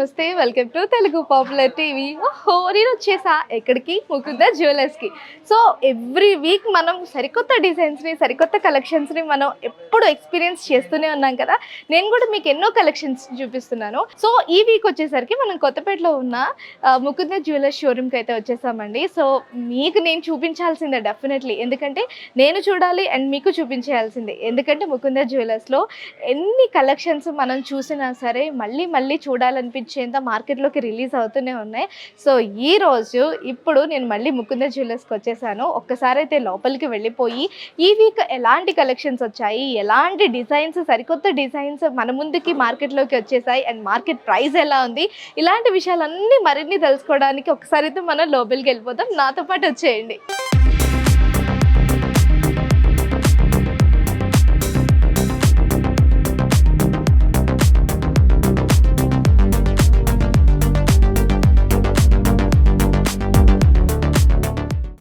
నమస్తే welcome to Telugu popular TV ఓహో నేను వచ్చేసా ఎక్కడికి? ముకుంద జ్యువెలర్స్కి సో ఎవ్రీ వీక్ మనం సరికొత్త డిజైన్స్ని సరికొత్త కలెక్షన్స్ని మనం ఎప్పుడు ఎక్స్పీరియన్స్ చేస్తూనే ఉన్నాం కదా. నేను కూడా మీకు ఎన్నో కలెక్షన్స్ చూపిస్తున్నాను. సో ఈ వీక్ వచ్చేసరికి మనం కొత్తపేటలో ఉన్న ఆ, ముకుంద జ్యువెలర్స్ షోరూమ్కి అయితే వచ్చేసామండి. సో మీకు నేను చూపించాల్సిందే డెఫినెట్లీ ఎందుకంటే నేను చూడాలి అండ్ మీకు చూపించాల్సిందే ఎందుకంటే ముకుంద జ్యువెలర్స్లో ఎన్ని కలెక్షన్స్ మనం చూసినా సరే మళ్ళీ మళ్ళీ చూడాలనిపించేంత మార్కెట్లోకి రిలీజ్ అవుతూనే ఉన్నాయి. సో ఈ రోజు ఇప్పుడు నేను మళ్ళీ ముకుంద జ్యువెలర్స్కి వచ్చేసాను. ఒక్కసారి అయితే లోపలికి వెళ్ళిపోయి ఈ వీక్ ఎలాంటి కలెక్షన్స్ వచ్చాయి? ఎలాంటి డిజైన్స్ సరికొత్త డిజైన్స్ మన ముందుకి మార్కెట్లోకి వచ్చేసాయి? అండ్ మార్కెట్ ప్రైస్ ఎలా ఉంది? ఇలాంటి విషయాలన్నీ మరిన్ని తెలుసుకోవడానికి ఒకసారి అయితే మనం లోపలికి వెళ్ళిపోతాం నాతో పాటు వచ్చేయండి.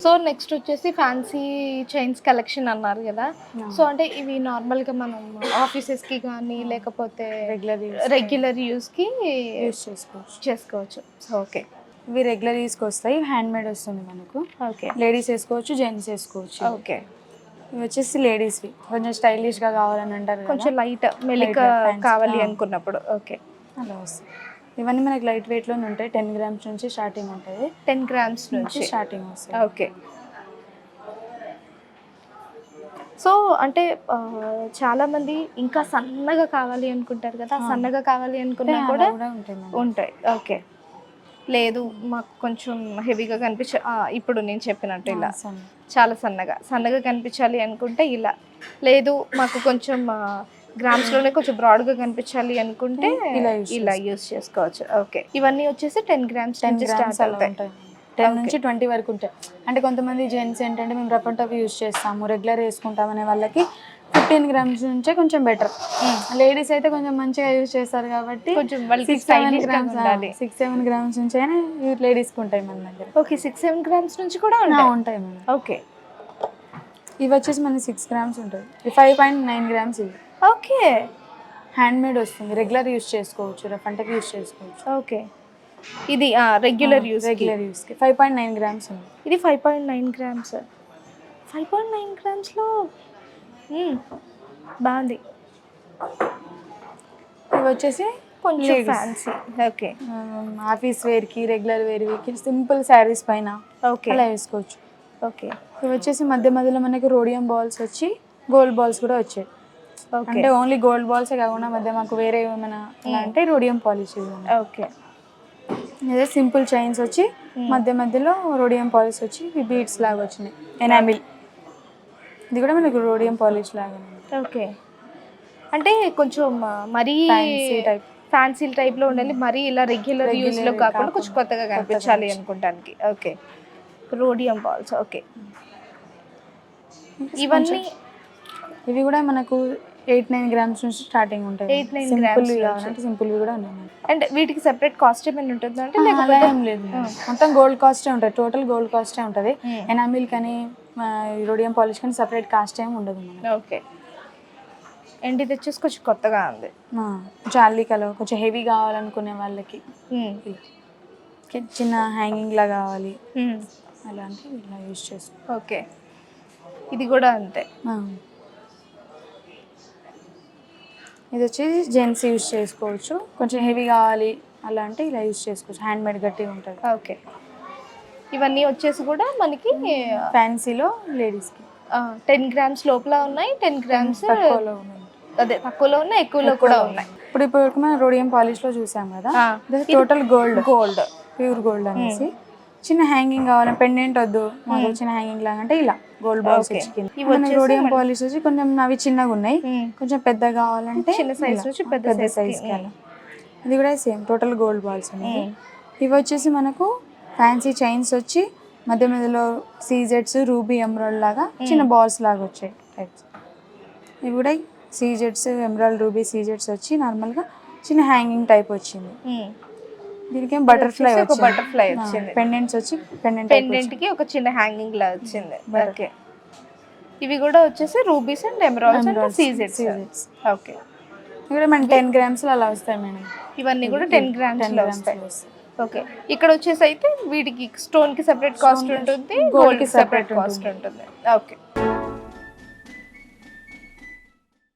సో నెక్స్ట్ వచ్చేసి ఫ్యాన్సీ చైన్స్ కలెక్షన్ అన్నారు కదా. సో అంటే ఇవి నార్మల్గా మనం ఆఫీసెస్కి కానీ లేకపోతే రెగ్యులర్ రెగ్యులర్ యూస్కి యూస్ చేసుకోవచ్చు. చేసుకోవచ్చు. సో ఓకే ఇవి రెగ్యులర్ యూస్కి వస్తాయి. హ్యాండ్ మేడ్ వస్తుంది మనకు. ఓకే లేడీస్ వేసుకోవచ్చు జెంట్స్ వేసుకోవచ్చు. ఓకే ఇవి వచ్చేసి లేడీస్వి కొంచెం స్టైలిష్గా కావాలని అంటారు కొంచెం లైట్ మెలిక. కావాలి. అనుకున్నప్పుడు. ఓకే అలా వస్తాయి ఇవన్నీ మనకి లైట్ వెయిట్లోనే ఉంటాయి. టెన్ గ్రామ్స్ నుంచి స్టార్టింగ్ ఉంటుంది. టెన్ గ్రామ్స్ నుంచి స్టార్టింగ్ వస్తాయి. ఓకే. సో అంటే ఆ, చాలా మంది ఇంకా సన్నగా కావాలి అనుకుంటారు కదా. సన్నగా కావాలి అనుకున్నా కూడా ఉంటాయి. ఓకే. లేదు మాకు కొంచెం హెవీగా కనిపించ ఇప్పుడు నేను చెప్పినట్టు ఇలా. చాలా సన్నగా సన్నగా కనిపించాలి అనుకుంటే ఇలా. లేదు మాకు కొంచెం గ్రామ్స్లోనే కొంచెం బ్రాడ్గా కనిపించాలి అనుకుంటే ఇలా యూస్ చేసుకోవచ్చు. ఓకే. ఇవన్నీ వచ్చేసి టెన్ గ్రామ్స్ టెన్ గ్రామ్స్ అలా ఉంటాయి. టెన్. నుంచి ట్వంటీ వరకు ఉంటాయి. అంటే కొంతమంది జెంట్స్ ఏంటంటే మేము రఫ్ అండ్ టఫ్ యూస్ చేస్తాము రెగ్యులర్ వేసుకుంటాం అనే వాళ్ళకి ఫిఫ్టీన్ గ్రామ్స్ నుంచే కొంచెం బెటర్. లేడీస్ అయితే కొంచెం మంచిగా యూస్ చేస్తారు కాబట్టి కొంచెం six seven grams six seven grams నుంచి అయినా లేడీస్కి ఉంటాయి మన దగ్గర. ఓకే సిక్స్ సెవెన్ గ్రామ్స్ నుంచి కూడా ఉంటాయి. ఉంటాయి మన ఓకే. ఇవి వచ్చేసి మనకి సిక్స్ గ్రామ్స్ ఉంటుంది ఫైవ్ పాయింట్ నైన్ గ్రామ్స్ ఇవి. ఓకే. హ్యాండ్ మేడ్ వస్తుంది. రెగ్యులర్ యూస్ చేసుకోవచ్చు. రఫ్ టఫ్ యూస్ చేసుకోవచ్చు. ఓకే. ఇది రెగ్యులర్ యూస్ రెగ్యులర్ యూస్కి ఫైవ్ పాయింట్ నైన్ గ్రామ్స్ ఉంది. ఇది five point nine grams. Five point nine గ్రామ్స్లో బాగుంది. ఇవి వచ్చేసి కొంచెం. ఫ్యాన్సీ. ఓకే. ఆఫీస్ వేర్కి రెగ్యులర్ వేర్కి సింపుల్ శారీస్ పైన ఓకే. అలా వేసుకోవచ్చు. ఓకే. ఇవి వచ్చేసి మధ్య మధ్యలో మనకి రోడియం బాల్స్ వచ్చి గోల్డ్ బాల్స్ కూడా వచ్చాయి. అంటే ఓన్లీ గోల్డ్ బాల్సే కాకుండా మధ్య మాకు వేరే ఏమైనా అలా అంటే రోడియం పాలిష్ ఓకే ఇదే సింపుల్ చైన్స్ వచ్చి మధ్య మధ్యలో రోడియం పాలిష్ వచ్చి బీడ్స్ లాగా వచ్చినాయి. ఎనామిల్ ఇది కూడా మనకు రోడియం పాలిష్ లాగా ఓకే అంటే కొంచెం మరీ type. ఫ్యాన్సీ టైప్లో ఉండాలి. మరీ ఇలా రెగ్యులర్ Regular యూస్లో కాకుండా కొంచెం కొత్తగా కనిపించాలి. అనుకుంటానికి. ఓకే రోడియం బాల్స్ ఓకే ఇవన్నీ ఇవి కూడా మనకు ఎయిట్ నైన్ గ్రామ్స్ నుంచి స్టార్టింగ్ ఉంటాయి. 8, 9 సింపుల్ grams కావాలంటే సింపుల్ కూడా ఉన్నాయి. అండ్ వీటికి సెపరేట్ కాస్ట్ ఏమైనా ఉంటుందా అంటే అలా లేకపోతే ఏం లేదు మొత్తం గోల్డ్ కాస్టే ఉంటుంది. టోటల్ గోల్డ్ కాస్టే ఉంటుంది. Hmm. ఎనామిల్ కానీ రోడియం పాలిష్ కానీ సపరేట్ కాస్ట్ ఏమి ఉండదు ఓకే. అండ్ ఇది వచ్చేసి కొంచెం కొత్తగా ఉంది. ఆ, కొంచెం అల్లి కలర్ కొంచెం హెవీ కావాలనుకునే వాళ్ళకి. కి- చిన్న హ్యాంగింగ్ లా కావాలి. మ్మ్. అలాంటి ఇలా యూస్ చేసుకో ఓకే. ఇది కూడా అంతే. ఇది వచ్చేసి జెంట్స్ యూస్ చేసుకోవచ్చు. కొంచెం హెవీ కావాలి అలా అంటే ఇలా యూస్ చేసుకోవచ్చు. హ్యాండ్ మేడ్ గట్టిగా ఉంటుంది. ఓకే. ఇవన్నీ వచ్చేసి కూడా మనకి ఫ్యాన్సీలో లేడీస్కి. టెన్ గ్రామ్స్ లోపల ఉన్నాయి టెన్ గ్రామ్స్ అదే తక్కువలో ఉన్నాయి ఎక్కువలో కూడా ఉన్నాయి. ఇప్పుడు ఇప్పుడు మనం రోడియం పాలిష్లో చూసాం కదా total gold gold pure gold అనేసి. చిన్న హ్యాంగింగ్ కావాలి పెండెంట్ వద్దు మాకు చిన్న హ్యాంగింగ్ లాగా అంటే ఇలా గోల్డ్ బాల్స్. ఇవి రోడియం పాలిష్ వచ్చి కొంచెం అవి చిన్నగా ఉన్నాయి మ్మ్. కొంచెం పెద్ద కావాలంటే చిన్న. నుంచి పెద్ద. సైజ్ ఇది కూడా సేమ్ టోటల్ గోల్డ్ బాల్స్ ఉన్నాయి. ఇవి వచ్చేసి మనకు ఫ్యాన్సీ చైన్స్ వచ్చి మధ్య మధ్యలో సీజెట్స్ రూబీ ఎమరాల్డ్ లాగా చిన్న బాల్స్ లాగా వచ్చాయి టైప్స్ ఇవి కూడా సీజెట్స్ ఎమరాల్డ్ రూబీ సీజెట్స్ వచ్చి నార్మల్గా చిన్న హ్యాంగింగ్ టైప్ వచ్చింది. దీనికి ఏం బటర్ఫ్లై ఒక butterfly వచ్చింది. పెండెంట్స్ వచ్చి పెండెంట్ పెండెంట్కి ఒక చిన్న హ్యాంగింగ్ లా వచ్చింది. ఓకే ఇవి కూడా వచ్చేసి రూబీస్ అండ్ ఎమరాల్డ్స్ అండ్ సీజెట్స్. ఓకే ఇక్కడ మన టెన్ గ్రామ్స్ అలా వస్తాయి మేడం. ఇవన్నీ కూడా టెన్ గ్రామ్స్లో వస్తాయి. ఓకే ఇక్కడ వచ్చేసి అయితే వీటికి స్టోన్కి సెపరేట్ కాస్ట్ ఉంటుంది గోల్డ్కి సెపరేట్ కాస్ట్ ఉంటుంది. ఓకే